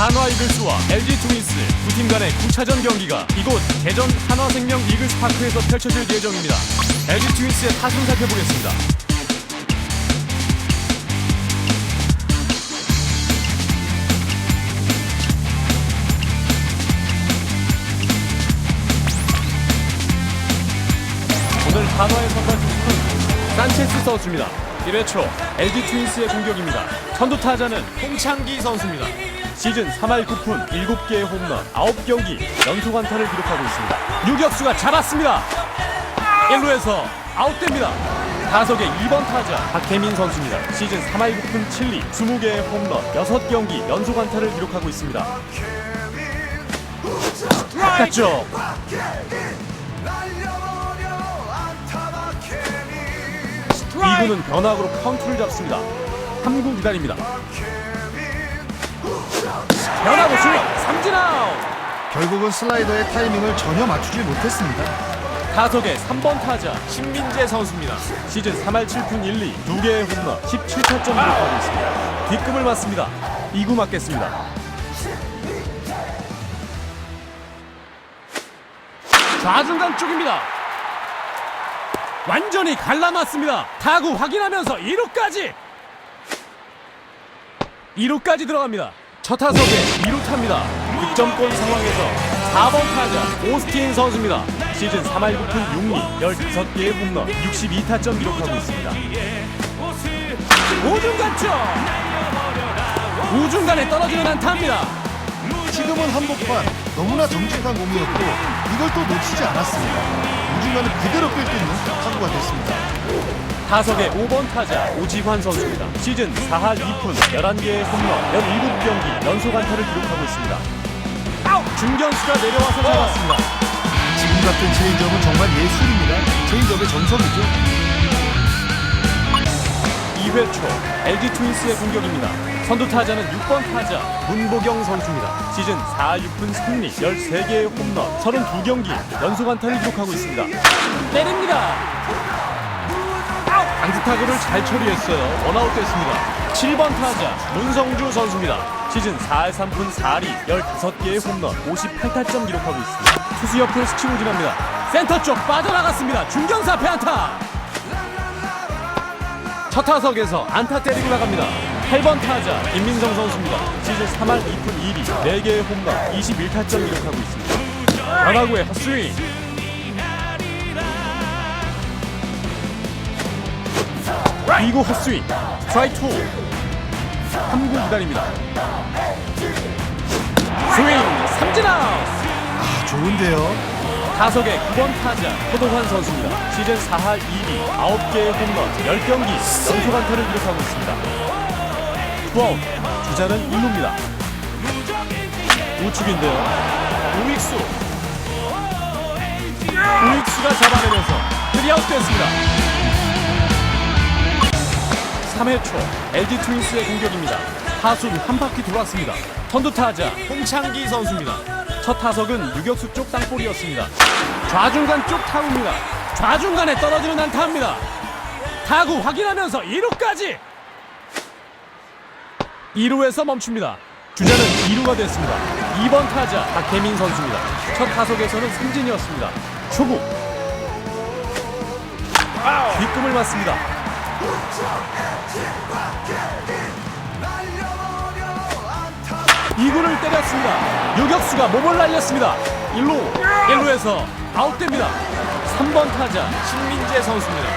한화 이글스와 LG 트윈스 두 팀 간의 9차전 경기가 이곳 대전 한화생명 이글스 파크에서 펼쳐질 예정입니다. LG 트윈스의 타순 살펴보겠습니다. 오늘 한화의 선발 투수는 산체스 선수입니다. 1회 초 LG 트윈스의 공격입니다. 선두 타자는 홍창기 선수입니다. 시즌 3할 9푼 7개의 홈런 9경기 연속 안타를 기록하고 있습니다. 유격수가 잡았습니다. 1루에서 아웃됩니다. 타석의 2번 타자 박혜민 선수입니다. 시즌 3할 9푼 7리 20개의 홈런 6경기 연속 안타를 기록하고 있습니다. 바깥쪽 이구는 변화구로 카운트를 잡습니다. 3구 기다립니다. 변화구 출력 삼진 아웃. 결국은 슬라이더의 타이밍을 전혀 맞추지 못했습니다. 타석의 3번 타자 신민재 선수입니다. 시즌 3할 7푼 1리 2개의 홈런 17타점 기록하고 있습니다. 뒷금을 맞습니다. 2구 맞겠습니다. 좌중간 쪽입니다. 완전히 갈라맞습니다. 타구 확인하면서 2루까지 2루까지 들어갑니다. 첫 타석에 2루 탑니다. 득점권 상황에서 4번 타자 오스틴 선수입니다. 시즌 3할 9푼 6리 15개의 홈런 62타점 기록하고 있습니다. 우중간 쪽 우중간에 떨어지는 안타입니다. 지금은 한복판 너무나 정직한 공이었고 이걸 또 놓치지 않았습니다. 우중간을 그대로 끌 수 있는 타구가 됐습니다. 타석의 5번 타자 오지환 선수입니다. 시즌 4할 2푼 11개의 홈런 17경기 연속 안타를 기록하고 있습니다. 중견수가 내려와서 잡았습니다. 지금 같은 체인지업은 정말 예술입니다. 체인지업의 정석이죠. 2회 초 LG 트윈스의 공격입니다. 선두 타자는 6번 타자 문보경 선수입니다. 시즌 4할 6푼 3리 13개의 홈런 32경기 연속 안타를 기록하고 있습니다. 때립니다. 강타 타구를 잘 처리했어요. 원아웃 됐습니다. 7번 타자 문성주 선수입니다. 시즌 4할 3푼 4리 15개의 홈런 58타점 기록하고 있습니다. 투수 옆을 스치고 지납니다. 센터 쪽 빠져나갔습니다. 중견사 패안타. 첫 타석에서 안타 때리고 나갑니다. 8번 타자 김민성 선수입니다. 시즌 3할 2푼 2리 4개의 홈런 21타점 기록하고 있습니다. 변화구의 헛스윙. 이구 헛스윙. 스트라이크 2. 3구 기다립니다. 스윙 삼진 아웃. 아, 좋은데요. 타석의 9번 타자 호동환 선수입니다. 시즌 4할 2리 9개의 홈런 10경기 연속 안타를 기록하고 있습니다. 투아웃 주자는 1루입니다. 우측인데요. 우익수 우익수가 잡아내면서 3아웃 됐습니다. 3회 초 LG 트윈스의 공격입니다. 타순 한 바퀴 돌았습니다. 선두 타자 홍창기 선수입니다. 첫 타석은 유격수 쪽 땅볼이었습니다. 좌중간 쪽 타구입니다. 좌중간에 떨어지는 안타입니다. 타구 확인하면서 2루까지 2루에서 멈춥니다. 주자는 2루가 됐습니다. 2번 타자 박혜민 선수입니다. 첫 타석에서는 삼진이었습니다. 초구 뒷금을 맞습니다. 이구를 때렸습니다. 유격수가 몸을 날렸습니다. 1루, 1루에서 아웃됩니다. 3번 타자 신민재 선수입니다.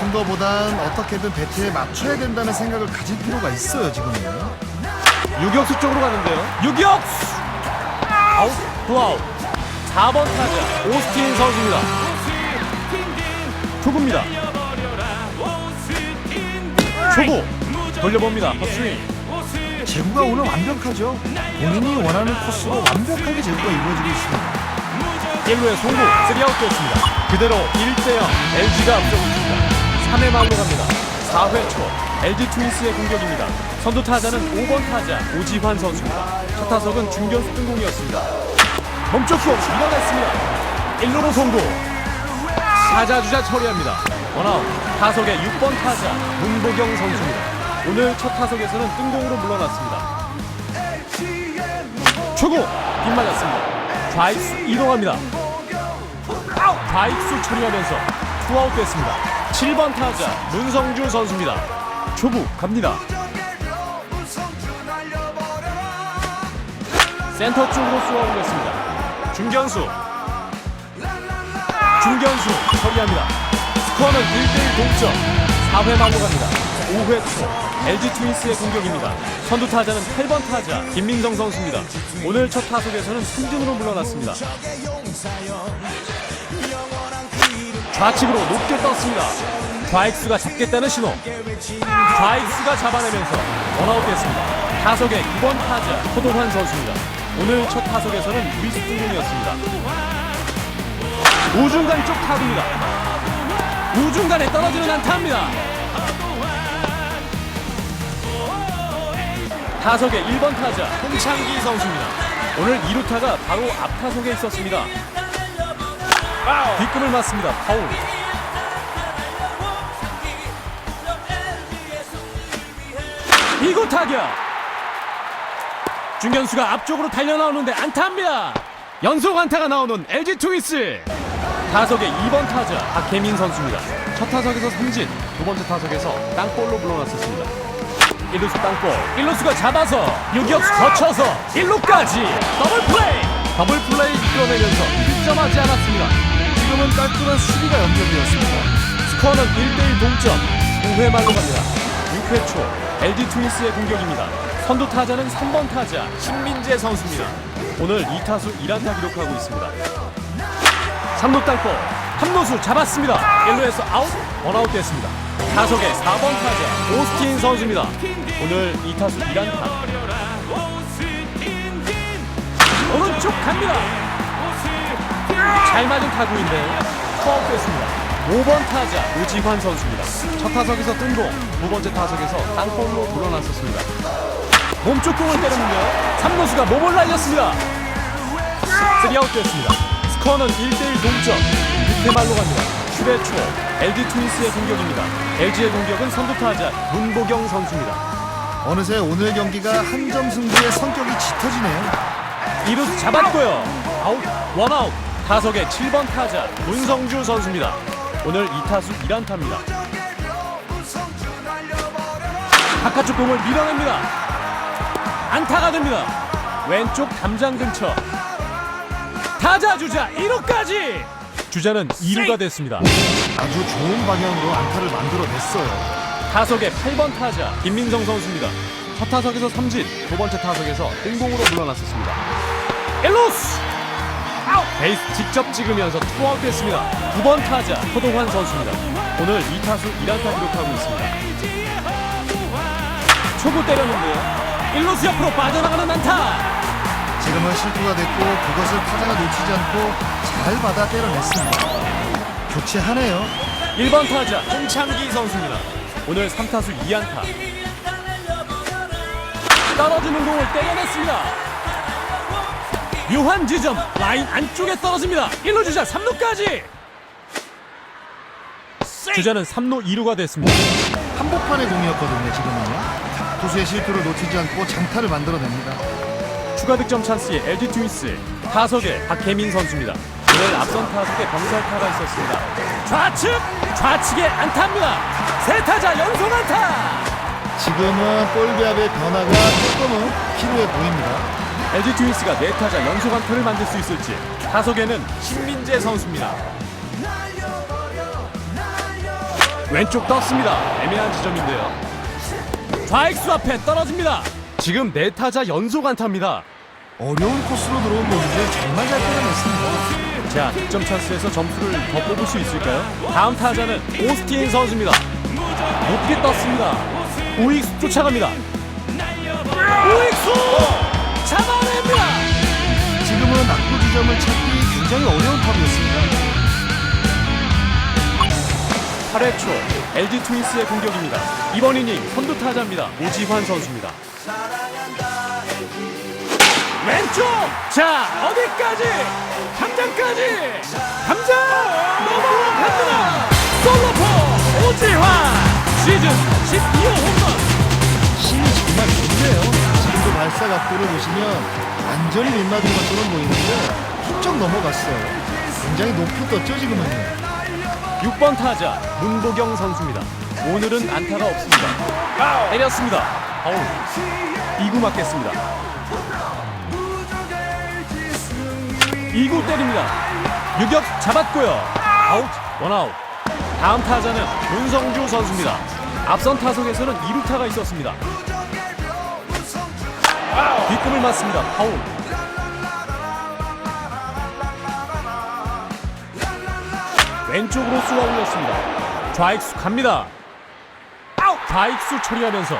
큰 거보단 어떻게든 배트에 맞춰야 된다는 생각을 가질 필요가 있어요, 지금은. 유격수 쪽으로 가는데요. 유격수! 아웃, 투아웃. 4번 타자 오스틴 선수입니다. 초구입니다. 초구 돌려봅니다. 헛스윙. 제구가 오늘 완벽하죠. 본인이 원하는 코스로 완벽하게 제구가 이루어지고 있습니다. 1루에 송구 3아웃 됐습니다. 그대로 1대0 LG가 앞서고 있습니다. 3회 말로 갑니다. 4회 초 LG 트윈스의 공격입니다. 선두 타자는 5번 타자 오지환 선수입니다. 첫 타석은 중견수 뜬공이었습니다. 멈췄고 밀어냈습니다. 1루로 송구. 타자 주자 처리합니다. 원아웃 타석의 6번 타자 문보경 선수입니다. 오늘 첫 타석에서는 뜬공으로 물러났습니다. 초구 빗맞았습니다. 좌익수 이동합니다. 좌익수 처리하면서 투아웃 됐습니다. 7번 타자 문성주 선수입니다. 초구 갑니다. 센터 쪽으로 쏘아 올렸습니다. 중견수 중견수 처리합니다. 스코어는 1대1 동점 4회 말로 갑니다. 5회 초 LG 트윈스의 공격입니다. 선두 타자는 8번 타자 김민성 선수입니다. 오늘 첫 타석에서는 3진으로 물러났습니다. 좌측으로 높게 떴습니다. 좌익수가 잡겠다는 신호. 좌익수가 잡아내면서 원아웃 됐습니다. 타석의 9번 타자 호동환 선수입니다. 오늘 첫 타석에서는 유리수 등공이었습니다. 우중간 쪽 타구입니다. 우중간에 떨어지는 안타입니다. 타석의 1번 타자 홍창기 선수입니다. 오늘 2루타가 바로 앞 타석에 있었습니다. 뒷금을 맞습니다. 파울. 이구 타격. 중견수가 앞쪽으로 달려 나오는데 안타입니다. 연속 안타가 나오는 LG 트윈스. 타석의 2번 타자 박혜민 선수입니다. 첫 타석에서 삼진, 두 번째 타석에서 땅볼로 물러났었습니다. 1루수 땅볼, 1루수가 잡아서 유격수 거쳐서 1루까지 더블 플레이! 더블 플레이 이끌어내면서 득점하지 않았습니다. 지금은 깔끔한 수비가 연결되었습니다. 스코어는 1대1 동점, 5회 말로 갑니다. 6회 초 LG 트윈스의 공격입니다. 선두 타자는 3번 타자 신민재 선수입니다. 오늘 2타수 1안타 기록하고 있습니다. 3루 땅볼 함노수 잡았습니다. 1루에서 아웃 원아웃 됐습니다. 타석의 4번 타자 오스틴 선수입니다. 오늘 2타수 1안타. 오른쪽 갑니다. 잘 맞은 타구인데 투아웃 됐습니다. 5번 타자 오지환 선수입니다. 첫 타석에서 뜬공 두 번째 타석에서 땅볼로 물러났었습니다. 몸쪽 공을 때렸는데요. 3루수가 몸을 날렸습니다. 3아웃 됐습니다. 스코어는 1대1 동점. 6회 말로 갑니다. 7회 초 LG 트윈스의 공격입니다. LG의 공격은 선두 타자 문보경 선수입니다. 어느새 오늘 경기가 한 점 승부의 성격이 짙어지네요. 2루수 잡았고요. 아웃, 원아웃. 타석의 7번 타자 문성주 선수입니다. 오늘 2타수 1안타입니다. 바깥쪽 공을 밀어냅니다. 안타가 됩니다. 왼쪽 담장 근처. 타자 주자 1루까지. 주자는 2루가 됐습니다. 아주 좋은 방향으로 안타를 만들어냈어요. 타석의 8번 타자 김민성 선수입니다. 첫 타석에서 삼진, 두 번째 타석에서 뜬공으로 물러났었습니다. 엘로스! 아웃! 베이스 직접 찍으면서 투아웃 됐습니다. 두 번 타자 호동환 선수입니다. 오늘 2타수 1안타 기록하고 있습니다. 초구 때렸는데요. 1루수 옆으로 빠져나가는 안타! 지금은 실수가 됐고 그것을 타자가 놓치지 않고 잘 받아 때려냈습니다. 교체하네요. 1번 타자 홍창기 선수입니다. 오늘 3타수 2안타. 떨어지는 공을 때려냈습니다. 묘한 지점 라인 안쪽에 떨어집니다. 1루 주자 3루까지. 주자는 3루 2루가 됐습니다. 한복판의 공이었거든요. 지금은요. 투수의 실수를 놓치지 않고 장타를 만들어냅니다. 추가 득점 찬스에 LG 트윈스 타석에 박혜민 선수입니다. 오늘 앞선 타석에 병살타가 있었습니다. 좌측 좌측에 안타입니다. 세 타자 연속 안타. 지금은 볼배합의 변화가 조금은 필요해 보입니다. LG 트윈스가 네 타자 연속 안타를 만들 수 있을지 타석에는 신민재 선수입니다. 왼쪽 떴습니다. 애매한 지점인데요. 좌익수 앞에 떨어집니다. 지금 네 타자 연속 안타입니다. 어려운 코스로 들어온 공을 정말 잘 때려냈습니다. 자, 득점 찬스에서 점수를 더 뽑을 수 있을까요? 다음 타자는 오스틴 선수입니다. 높게 떴습니다. 우익수 쫓아갑니다. 우익수 잡아냅니다. 지금은 낙구 지점을 찾기 굉장히 어려운 탑이었습니다. 8회 초 LG 트윈스의 공격입니다. 이번 이닝 선두 타자입니다. 오지환 선수입니다. 왼쪽! 자, 어디까지? 담장까지! 담장! 넘어갑니다! 솔로포 오지환! 시즌 12호 홈런! 힘이 정말 좋네요. 지금도 발사 각도를 보시면 완전히 못 맞은 것처럼 보이는데 훌쩍 넘어갔어요. 굉장히 높이 떴죠 지금은요. 6번 타자 문보경 선수입니다. 오늘은 안타가 없습니다. 때렸습니다. 아우 2구 맞겠습니다. 2구 때립니다. 유격 잡았고요. 아웃 원아웃. 다음 타자는 문성주 선수입니다. 앞선 타석에서는 2루타가 있었습니다. 뒷꿈을 맞습니다. 파울. 왼쪽으로 쏘아 올렸습니다. 좌익수 갑니다. 좌익수 처리하면서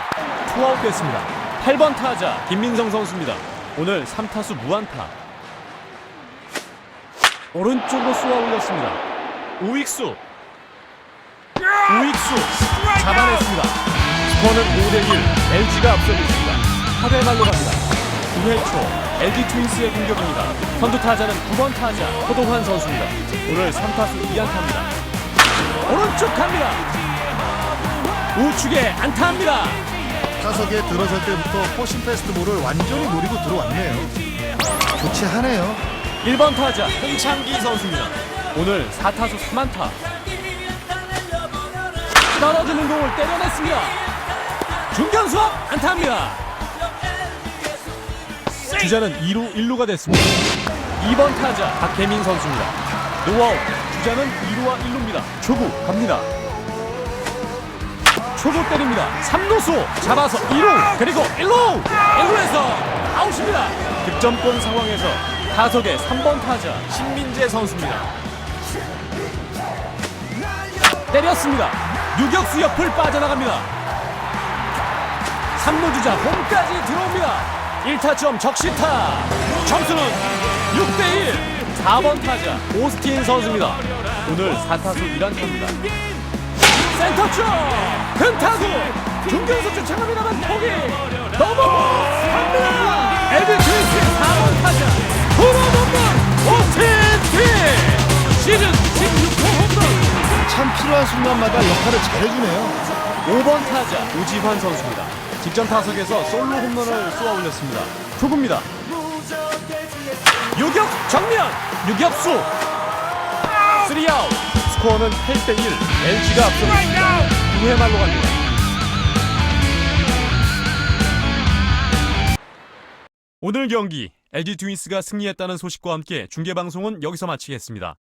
투아웃 됐습니다. 8번 타자 김민성 선수입니다. 오늘 3타수 무안타. 오른쪽으로 쏘아 올렸습니다. 우익수. 우익수 잡아냈습니다. 스코어는 5대1 LG가 앞서고 있습니다. 8회 말로 갑니다. 9회 초 LG 트윈스의 공격입니다. 선두 타자는 9번 타자 허동환 선수입니다. 오늘 3타수 2안타입니다. 오른쪽 갑니다. 우측에 안타합니다. 타석에 들어설 때부터 포신 페스트볼을 완전히 노리고 들어왔네요. 교체하네요. 1번 타자 홍창기 선수입니다. 오늘 4타수 3안타. 떨어지는 공을 때려냈습니다. 중견수 앞 안타입니다. 주자는 2루 1루가 됐습니다. 2번 타자 박혜민 선수입니다. 노아웃 주자는 2루와 1루입니다. 초구 갑니다. 초구 때립니다. 3루수 잡아서 2루 그리고 1루 1루에서 아웃입니다. 득점권 상황에서 타석의 3번 타자 신민재 선수입니다. 때렸습니다. 유격수 옆을 빠져나갑니다. 3루 주자 홈까지 들어옵니다. 1타점 적시타. 점수는 6대1. 4번 타자 오스틴 선수입니다. 오늘 4타수 1안타입니다. 센터 쪽 근타구 중견수 쫓아갑니다만 포기 넘어 갑니다 에드 트위스 참 필요한 순간마다 역할을 잘해주네요. 5번 타자 우지환 선수입니다. 직전 타석에서 솔로 홈런을 쏘아 올렸습니다. 초구입니다. 유격 정면 유격수 3아웃 스코어는 8대1 LG가 앞서고 있습니다. 9회 말로 갑니다. 오늘 경기 LG 트윈스가 승리했다는 소식과 함께 중계 방송은 여기서 마치겠습니다.